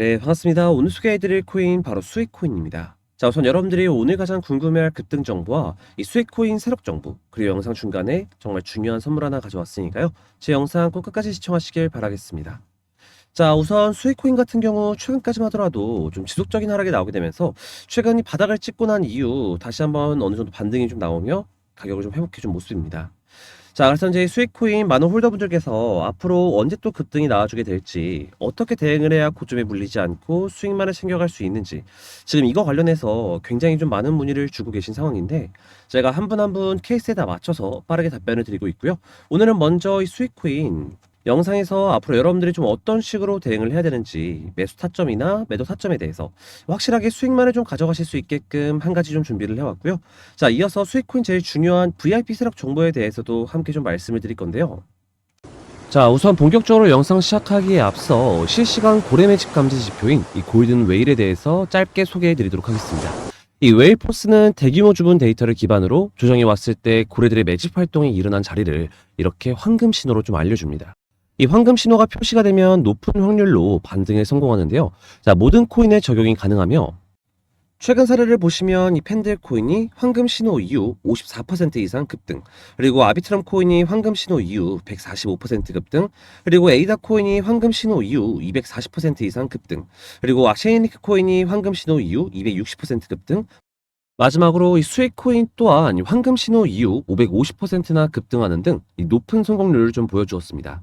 네, 반갑습니다. 오늘 소개해드릴 코인 바로 수익 코인입니다. 자, 우선 여러분들이 오늘 가장 궁금해할 급등 정보와 이 수익 코인 세력 정보, 그리고 영상 중간에 정말 중요한 선물 하나 가져왔으니까요. 제 영상 꼭 끝까지 시청하시길 바라겠습니다. 자, 우선 수익 코인 같은 경우 최근까지만 하더라도 좀 지속적인 하락이 나오게 되면서 최근 이 바닥을 찍고 난 이후 다시 한번 어느 정도 반등이 좀 나오며 가격을 좀 회복해 준 모습입니다. 자, 그래서 이제 수익 코인 많은 홀더분들께서 앞으로 언제 또 급등이 나와주게 될지, 어떻게 대응을 해야 고점에 물리지 않고 수익만을 챙겨갈 수 있는지, 지금 이거 관련해서 굉장히 좀 많은 문의를 주고 계신 상황인데, 제가 한 분 한분 케이스에 다 맞춰서 빠르게 답변을 드리고 있고요. 오늘은 먼저 이 수익 코인 영상에서 앞으로 여러분들이 좀 어떤 식으로 대응을 해야 되는지 매수 타점이나 매도 타점에 대해서 확실하게 수익만을 좀 가져가실 수 있게끔 한 가지 좀 준비를 해왔고요. 자, 이어서 수익코인 제일 중요한 VIP 세력 정보에 대해서도 함께 좀 말씀을 드릴 건데요. 자, 우선 본격적으로 영상 시작하기에 앞서 실시간 고래 매집 감지 지표인 이 골든 웨일에 대해서 짧게 소개해 드리도록 하겠습니다. 이 웨일 포스는 대규모 주분 데이터를 기반으로 조정이 왔을 때 고래들의 매집 활동이 일어난 자리를 이렇게 황금 신호로 좀 알려줍니다. 이 황금 신호가 표시가 되면 높은 확률로 반등에 성공하는데요. 자, 모든 코인에 적용이 가능하며 최근 사례를 보시면 이 팬들 코인이 황금 신호 이후 54% 이상 급등, 그리고 아비트럼 코인이 황금 신호 이후 145% 급등, 그리고 에이다 코인이 황금 신호 이후 240% 이상 급등, 그리고 아쉐이니크 코인이 황금 신호 이후 260% 급등, 마지막으로 이 수익 코인 또한 이 황금 신호 이후 550%나 급등하는 등이 높은 성공률을 좀 보여주었습니다.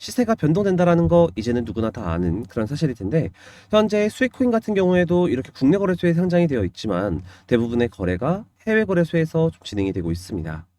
시세가 변동된다라는 거 이제는 누구나 다 아는 그런 사실일 텐데 현재 수익 코인 같은 경우에도 이렇게 국내 거래소에 상장이 되어 있지만 대부분의 거래가 해외 거래소에서 좀 진행이 되고 있습니다.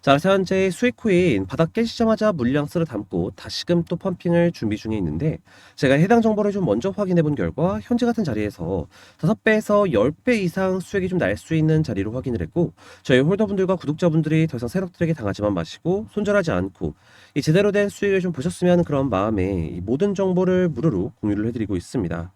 자, 그래서 현재 수익 코인 바닥 깨시자마자 물량 쓸어 담고 다시금 또 펌핑을 준비 중에 있는데 제가 해당 정보를 좀 먼저 확인해 본 결과 현재 같은 자리에서 5배에서 10배 이상 수익이 좀 날 수 있는 자리로 확인을 했고 저희 홀더분들과 구독자분들이 더 이상 세력들에게 당하지만 마시고 손절하지 않고 이 제대로 된 수익을 좀 보셨으면 그런 마음에 이 모든 정보를 무료로 공유를 해드리고 있습니다.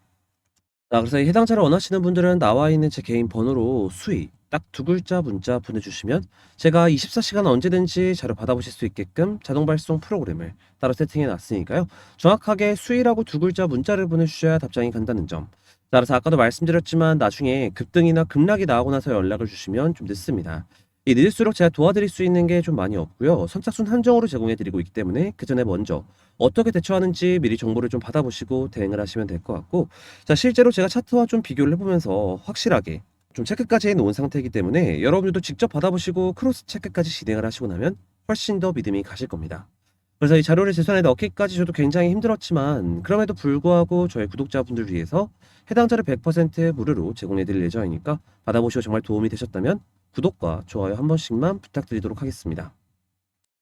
자, 그래서 이 해당 자를 원하시는 분들은 나와 있는 제 개인 번호로 수익 딱 두 글자 문자 보내주시면 제가 24시간 언제든지 자료 받아보실 수 있게끔 자동 발송 프로그램을 따로 세팅해 놨으니까요. 정확하게 수익이라고 두 글자 문자를 보내주셔야 답장이 간다는 점. 자, 그래서 아까도 말씀드렸지만 나중에 급등이나 급락이 나오고 나서 연락을 주시면 좀 늦습니다. 이 늦을수록 제가 도와드릴 수 있는 게 좀 많이 없고요. 선착순 한정으로 제공해 드리고 있기 때문에 그 전에 먼저 어떻게 대처하는지 미리 정보를 좀 받아보시고 대응을 하시면 될 것 같고 자 실제로 제가 차트와 좀 비교를 해보면서 확실하게 좀 체크까지 해놓은 상태이기 때문에 여러분들도 직접 받아보시고 크로스 체크까지 진행을 하시고 나면 훨씬 더 믿음이 가실 겁니다. 그래서 이 자료를 제 손에 넣기까지 저도 굉장히 힘들었지만 그럼에도 불구하고 저희 구독자분들 위해서 해당 자료 100% 무료로 제공해 드릴 예정이니까 받아보시고 정말 도움이 되셨다면 구독과 좋아요 한 번씩만 부탁드리도록 하겠습니다.